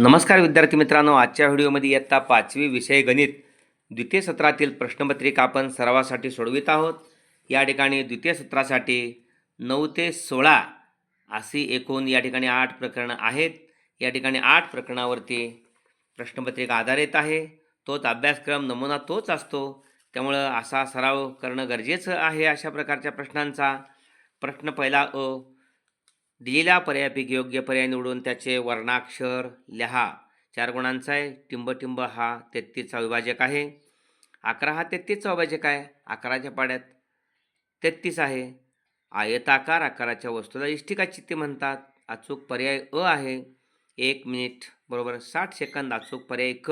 नमस्कार विद्यार्थी मित्रांनो आजच्या व्हिडिओमध्ये इयत्ता पाचवी विषय गणित द्वितीय सत्रातील प्रश्नपत्रिका आपण सरावासाठी सोडवित आहोत. या ठिकाणी द्वितीय सत्रासाठी नऊ ते सोळा अशी एकूण या ठिकाणी आठ प्रकरणं आहेत. या ठिकाणी आठ प्रकरणावरती प्रश्नपत्रिका आधारित आहे. तोच अभ्यासक्रम नमुना तोच असतो. त्यामुळं असा सराव करणं गरजेचं आहे अशा प्रकारच्या प्रश्नांचा. प्रश्न पहिला अ दिलेला पर्यायापैकी योग्य पर्याय निवडून त्याचे वर्णाक्षर लिहा. चार गुणांचा आहे. टिंबटिंब हा तेहतीसचा विभाजक आहे. अकरा हा तेहतीसचा विभाजक आहे अकराच्या पाड्यात तेहतीस आहे. आयताकार आकाराच्या वस्तूला इष्टिका चित्ते म्हणतात. अचूक पर्याय अ आहे. एक मिनिट बरोबर साठ सेकंद अचूक पर्याय क.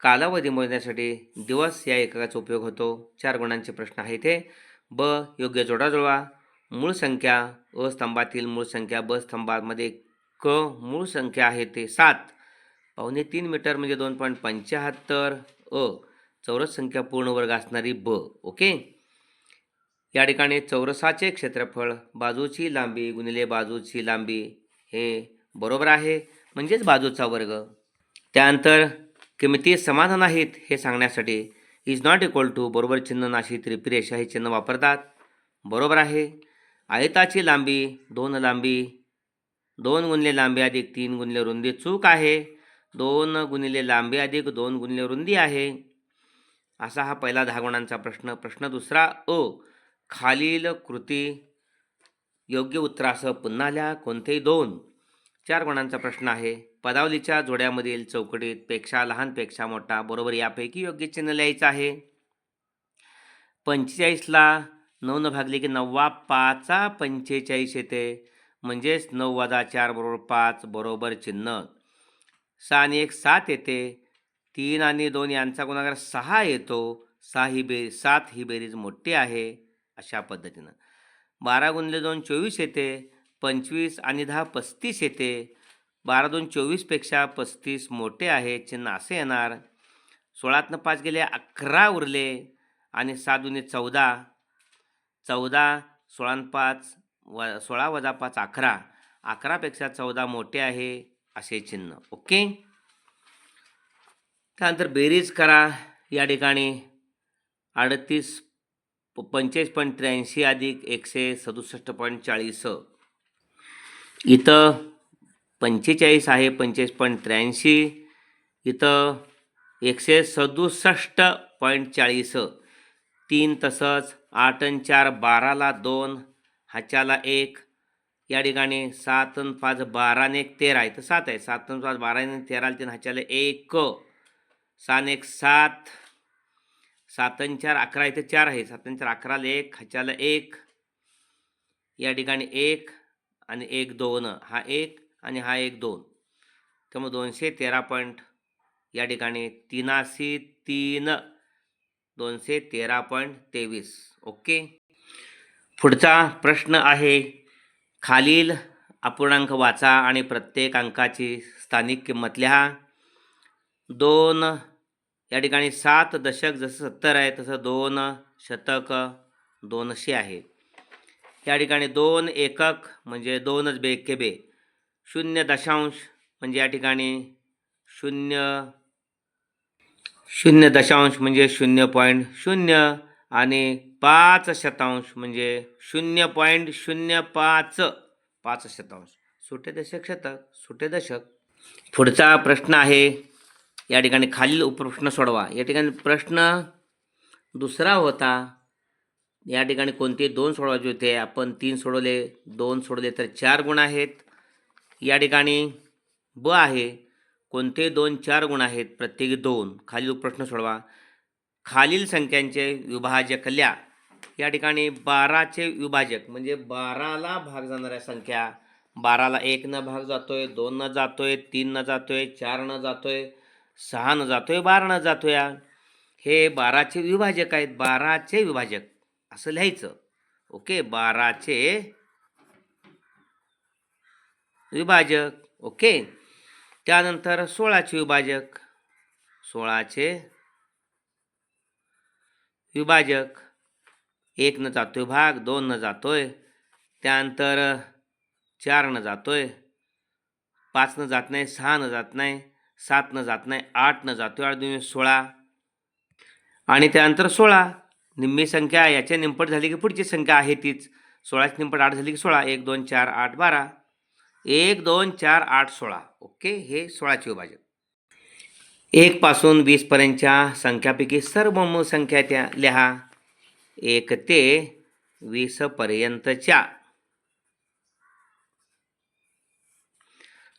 कालावधी मोजण्यासाठी दिवस या एककाचा उपयोग होतो. चार गुणांचे प्रश्न आहे ते ब योग्य जोडा जुळवा मूळ संख्या अ स्तंभातील मूळ संख्या ब स्तंभामध्ये क मूळ संख्या आहे ते सात. पावणे तीन मीटर म्हणजे दोन पॉईंट पंच्याहत्तर. अ. चौरस संख्या पूर्ण वर्ग असणारी ब. ओके? या ठिकाणी चौरसाचे क्षेत्रफळ बाजूची लांबी गुणिले बाजूची लांबी हे बरोबर आहे. म्हणजेच बाजूचा वर्ग. त्यानंतर किमती समाधान आहेत हे सांगण्यासाठी इज नॉट इक्वल टू बरोबर चिन्ह नाशी त्रिपी रेषा हे चिन्ह वापरतात. बरोबर आहे. आयताची लांबी दोन लांबी दोन गुणले लांबी अधिक तीन गुणले रुंदी चूक आहे. दोन गुणिले लांबी अधिक दोन गुणिले रुंदी आहे. असा हा पहिला दहा गुणांचा प्रश्न. प्रश्न दुसरा अ खालील कृती योग्य उत्तरासह पुन्हा लिहा कोणतेही दोन. चार गुणांचा प्रश्न आहे. पदावलीच्या जोड्यामधील चौकटीत पेक्षा लहानपेक्षा मोठा बरोबर यापैकी योग्य चिन्ह लिहायचं आहे. पंचेचाळीसला नऊनं भागले की नव्वा पाचा पंचेचाळीस येते. म्हणजेच नऊ वजा चार बरोबर पाच बरोबर चिन्ह. सहा आणि एक सात येते. तीन आणि दोन यांचा गुणाकार सहा येतो. सहा ही बे सात ही बेरीज मोठी आहे अशा पद्धतीनं. बारा गुणले दोन चोवीस येते. पंचवीस आणि दहा पस्तीस येते. बारा दोन चोवीसपेक्षा पस्तीस मोठे आहे चिन्ह असे येणार. सोळातनं पाच गेले अकरा उरले. आणि सात दुने चौदा. चौदा सोळा पाच व सोळा वजा पाच अकरा. अकरापेक्षा चौदा मोठे आहे असे चिन्ह. ओके? त्यानंतर बेरीज करा. या ठिकाणी अडतीस प- पंचेचाळीस पॉईंट त्र्याऐंशी अधिक एकशे सदुसष्ट पॉईंट चाळीस. इथं पंचेचाळीस आहे पंचेचाळीस पॉईंट त्र्याऐंशी. इथं एकशे सदुसष्ट पॉईंट चाळीस. तीन तसंच आठ आणि चार बाराला दोन ह्याच्याला एक. या ठिकाणी सात आणि पाच बाराने एक तेरा आहे. तर सात आहे. सात आणि पाच बारा तेराला तीन ह्याच्याला एक. सहा एक सात. सात आणि चार अकरा इथे चार आहे. सात आणि चार अकराला एक ह्याच्याला एक. या ठिकाणी एक आणि एक दोन. हा एक आणि हा एक दोन. त्यामुळे दोनशे तेरा पॉईंट या ठिकाणी तीनाशी तीन. दोनशे तेरा पॉईंट तेवीस. ओके. पुढचा प्रश्न आहे खालील अपूर्णांक वाचा आणि प्रत्येक अंकाची स्थानिक किंमत लिहा. दोन या ठिकाणी सात दशक जसं सत्तर आहे तसं दोन शतक दोनशे आहे. या ठिकाणी दोन एकक म्हणजे दोनच बे के बे. शून्य दशांश म्हणजे या ठिकाणी शून्य शून्य दशांश म्हणजे शून्य पॉईंट शून्य. आणि पाच शतांश म्हणजे शून्य पॉईंट शून्य पाच पाच शतांश. सुटे दशक शतक सुटे दशक. पुढचा प्रश्न आहे या ठिकाणी खालील उपप्रश्न सोडवा. या ठिकाणी प्रश्न दुसरा होता या ठिकाणी कोणते दोन सोडवायचे होते? आपण तीन सोडवले दोन सोडले तर चार गुण आहेत. या ठिकाणी ब आहे कोणते दोन चार गुण आहेत? प्रत्येकी दोन. खालील प्रश्न सोडवा. खालील संख्यांचे विभाजकल्या. या ठिकाणी बाराचे विभाजक म्हणजे बाराला भाग जाणाऱ्या संख्या बाराला एक न भाग जातोय दोननं जातो जातोय तीन न जातोय चार न जातोय सहा न जातोय बारानं न जातोय. हे बाराचे विभाजक आहेत बाराचे विभाजक. असं लिहायचं. ओके बाराचे विभाजक. ओके त्यानंतर सोळाचे विभाजक. सोळाचे विभाजक. एक न आहे भाग दोननं जातो आहे त्यानंतर चार न आहे पाचनं जात नाही सहानं जात नाही सातनं जात नाही आठनं जातो आठ दोन सोळा. आणि त्यानंतर सोळा. निम्मी संख्या याच्या निंपट झाली की पुढची संख्या आहे तीच. सोळाची निंपट आठ झाली की सोळा. एक दोन चार आठ बारा. एक दोन चार आठ सोळा. ओके? हे सोळाचे विभाजक. एकपासून वीसपर्यंतच्या संख्यापैकी सर्व मूळ संख्या त्या लिहा. एक ते वीसपर्यंतच्या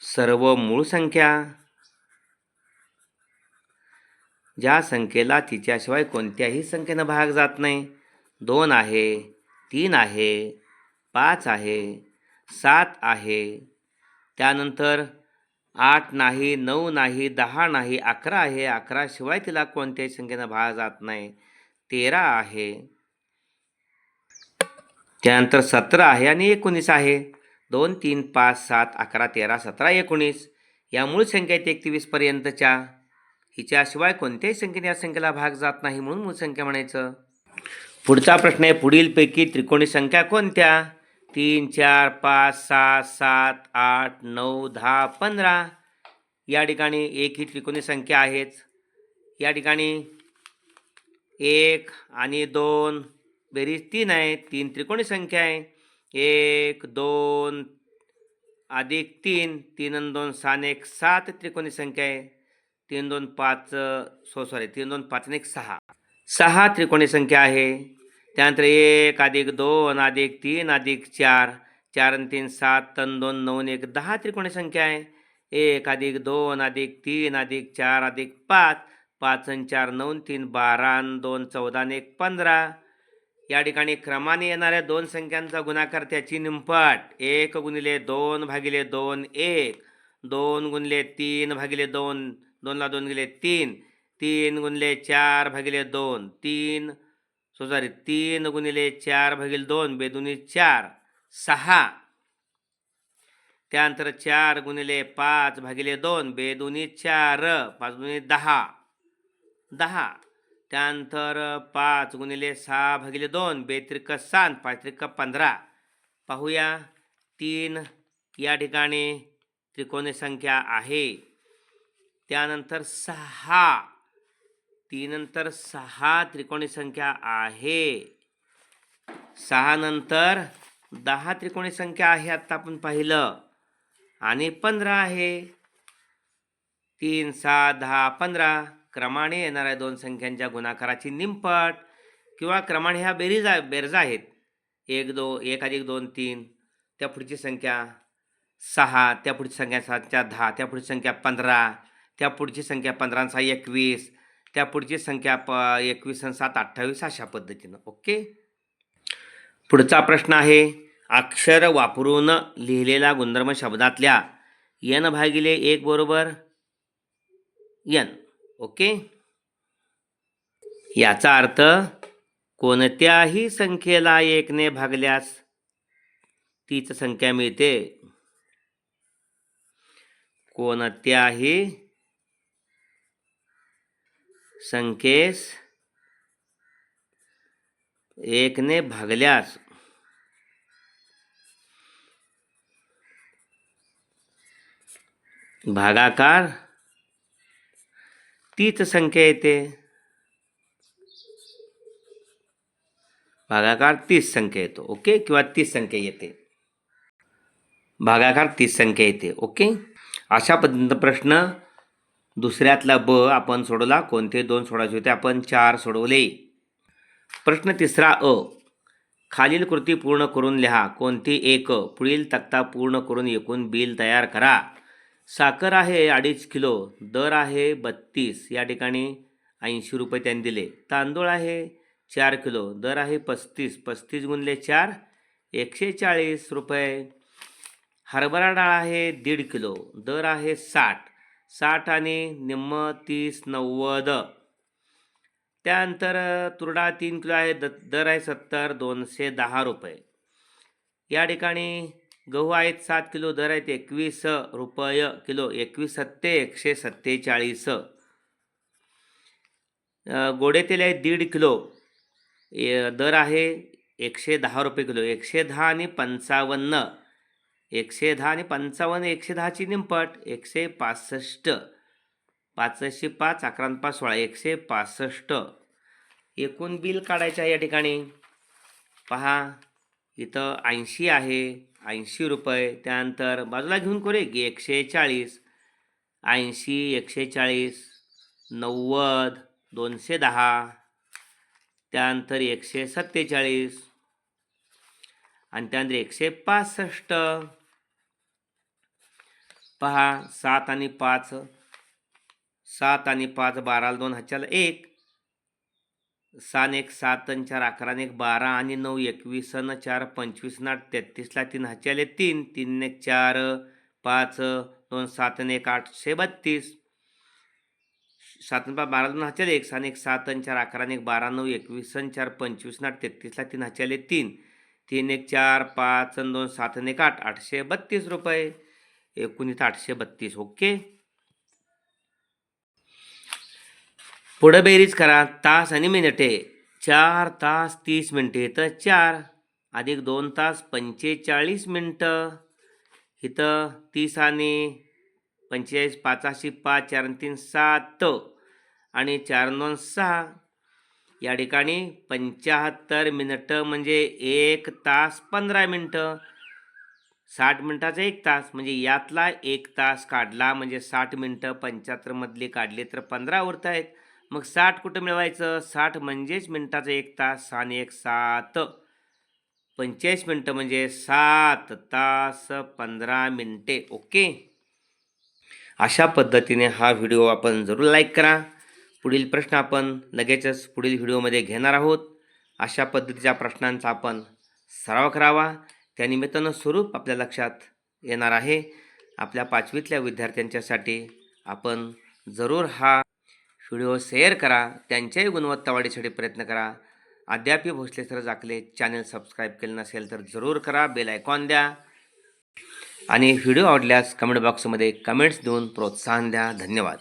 सर्व मूळ संख्या. ज्या संख्येला तिच्याशिवाय कोणत्याही संख्येनं भाग जात नाही. दोन आहे तीन आहे पाच आहे सात आहे. त्यानंतर आठ नाही नऊ नाही दहा नाही अकरा आहे. अकराशिवाय तिला कोणत्याही संख्येनं भाग जात नाही. तेरा आहे. त्यानंतर सतरा आहे आणि एकोणीस आहे. दोन तीन पाच सात अकरा तेरा सतरा एकोणीस. या मूळ संख्या आहेत एकतीवीसपर्यंतच्या हिच्याशिवाय कोणत्याही संख्येने या संख्येला भाग जात नाही म्हणून मूळ संख्या म्हणायचं. पुढचा प्रश्न आहे पुढीलपैकी त्रिकोणी संख्या कोणत्या? तीन चार पाच सात सात आठ नऊ दहा पंधरा. या ठिकाणी एक ही त्रिकोणी संख्या आहेच. या ठिकाणी एक आणि दोन बेरीज तीन आहे. तीन त्रिकोणी संख्या आहे. एक दोन अधिक तीन. तीन आणि दोन सहा एक सात त्रिकोणी संख्या आहे. तीन दोन पाच सो सॉरी तीन दोन पाच आणि एक सहा. सहा त्रिकोणी संख्या आहे. त्यानंतर एक अधिक दोन अधिक तीन अधिक चार. चार आणि तीन सात. तन दोन नऊ एक. दहा त्रिकोणी संख्या आहे. एक अधिक दोन अधिक तीन अधिक चार अधिक पाच. पाच आणि चार नऊ तीन. बारा दोन चौदा आणि एक पंधरा. या ठिकाणी क्रमाने येणाऱ्या दोन संख्यांचा गुणाकार त्याची निंपट. एक गुणिले दोन भागिले दोन एक. दोन गुणले तीन भागिले दोन. दोनला दोन गेले तीन. तीन गुणले चार भागिले दोन तीन. सो सॉरी तीन गुणिले चार भागिले दोन बेदुनी चार सहा. त्यानंतर चार गुणिले पाच भागिले दोन बेदुनी चार पाच गुणिले दहा. दहा. त्यानंतर पाच गुणिले सहा भागिले दोन बेत्रिक सात पाच त्रिक पंधरा. पाहूया तीन या ठिकाणी त्रिकोणी संख्या आहे. त्यानंतर सहा. तीन नंतर सहा त्रिकोणी संख्या आहे. सहा नंतर दहा त्रिकोणी संख्या आहे आत्ता आपण पाहिलं. आणि पंधरा आहे. तीन सहा दहा पंधरा. क्रमाने येणाऱ्या दोन संख्यांच्या गुणाकाराची निंपट किंवा क्रमाने ह्या बेरीज आहे बेरजा आहेत. एक दो एक अधिक दोन तीन. त्या पुढची संख्या सहा त्या पुढची संख्या सातच्या दहा त्या पुढची संख्या पंधरा त्या पुढची संख्या पंधरा सहा एकवीस त्या पुढची संख्या प एकवीस आणि सात अठ्ठावीस अशा पद्धतीनं. ओके? पुढचा प्रश्न आहे अक्षर वापरून लिहिलेला गुणधर्म शब्दातल्या यन भागिले एक बरोबर यन ओके? याचा अर्थ कोणत्याही संख्येला एकने भागल्यास तीच संख्या मिळते. कोणत्याही संकेस एकने भागल्यास. भागाकार तीच संख्या येते. भागाकार तीस संख्या येतो ओके? किंवा तीस संख्या येते. भागाकार तीस संख्या येते ओके? अशा पद्धतीचा प्रश्न दुसऱ्यातला ब आपण सोडवला कोणते दोन सोडायचे होते आपण चार सोडवले. प्रश्न तिसरा अ. खालील कृती पूर्ण करून लिहा. कोणती एक? पुढील तक्ता पूर्ण करून एकूण बिल तयार करा. साखर आहे अडीच किलो दर आहे बत्तीस या ठिकाणी ऐंशी रुपये त्यांनी दिले. तांदूळ आहे चार किलो दर आहे पस्तीस पस्तीस गुणले चार एकशे चाळीस रुपये. हरभरा डाळ आहे दीड किलो दर आहे साठ साठ आणि निम्म तीस नव्वद. त्यानंतर तुरडा तीन किलो आहे द दर आहे सत्तर दोनशे दहा रुपये. या ठिकाणी गहू आहेत सात किलो दर आहेत एकवीस रुपये किलो एकवीस सत्ते एकशे सत्तेचाळीस. गोडे तेल आहे दीड किलो ए- दर आहे एकशे दहा रुपये किलो एकशे दहा आणि पंचावन्न. एकशे दहा आणि पंचावन्न एकशे दहाची निमपट एकशे पासष्ट. पाचशे पाच अकरा पाच सोळा एकशे पासष्ट. एकूण बिल काढायचं आहे या ठिकाणी. पहा इथं ऐंशी आहे ऐंशी रुपये. त्यानंतर बाजूला घेऊन करूया की एकशे चाळीस ऐंशी एकशे चाळीस नव्वद दोनशे दहा. त्यानंतर एकशे सत्तेचाळीस आणि त्यानंतर एकशे पासष्ट. पहा सात आणि पाच. सात आणि पाच बाराला दोन हजार एक. सान एक सात आणि चार अकरा एक बारा आणि नऊ एकवीस न चार पंचवीस ना आठ तेहतीसला तीन ह्याच्याले तीन तीन एक चार पाच दोन सात आणि एक आठशे बत्तीस. सात पाच बारा दोन हजार एक सात एक सात आणि चार अकरा एक बारा नऊ एकवीस आणि चार पंचवीस ना आठ तेहतीसला तीन ह्याच्याले तीन. तीन एक चार पाच आणि दोन सात एक आठ आठशे बत्तीस रुपये. एकोणीस आठशे बत्तीस ओके. पुढं बेरीज करा तास आणि मिनिटे. चार तास तीस मिनटे इथं चार. अधिक दोन तास पंचेचाळीस मिनटं. इथं तीस आणि पंचेचाळीस पाचाशी पाच चार आणि तीन सात. आणि चार दोन सहा. या ठिकाणी पंच्याहत्तर मिनटं म्हणजे एक तास पंधरा मिनटं साठ मिनटाचा एक तास म्हणजे यातला एक तास काढला म्हणजे साठ मिनटं पंच्याहत्तरमधली काढली तर पंधरा उरत आहेत. मग साठ कुठं मिळवायचं? साठ म्हणजेच मिनटाचा एक तास आणि एक सात. पंचेचाळीस मिनटं म्हणजे सात तास पंधरा मिनटे ओके? अशा पद्धतीने हा व्हिडिओ आपण जरूर लाईक करा. पुढील प्रश्न आपण लगेचच पुढील व्हिडिओमध्ये घेणार आहोत. अशा पद्धतीच्या प्रश्नांचा आपण सराव करावा. त्यानिमित्तानं स्वरूप आपल्या लक्षात येणार आहे. आपल्या पाचवीतल्या विद्यार्थ्यांच्यासाठी आपण जरूर हा व्हिडिओ शेअर करा. त्यांच्याही गुणवत्ता वाढीसाठी प्रयत्न करा. अद्यापही भोसले सर जाकले चॅनल सबस्क्राईब केलं नसेल तर जरूर करा. बेल आयकॉन द्या. आणि व्हिडिओ आवडल्यास कमेंट बॉक्समध्ये कमेंट्स देऊन प्रोत्साहन द्या. धन्यवाद.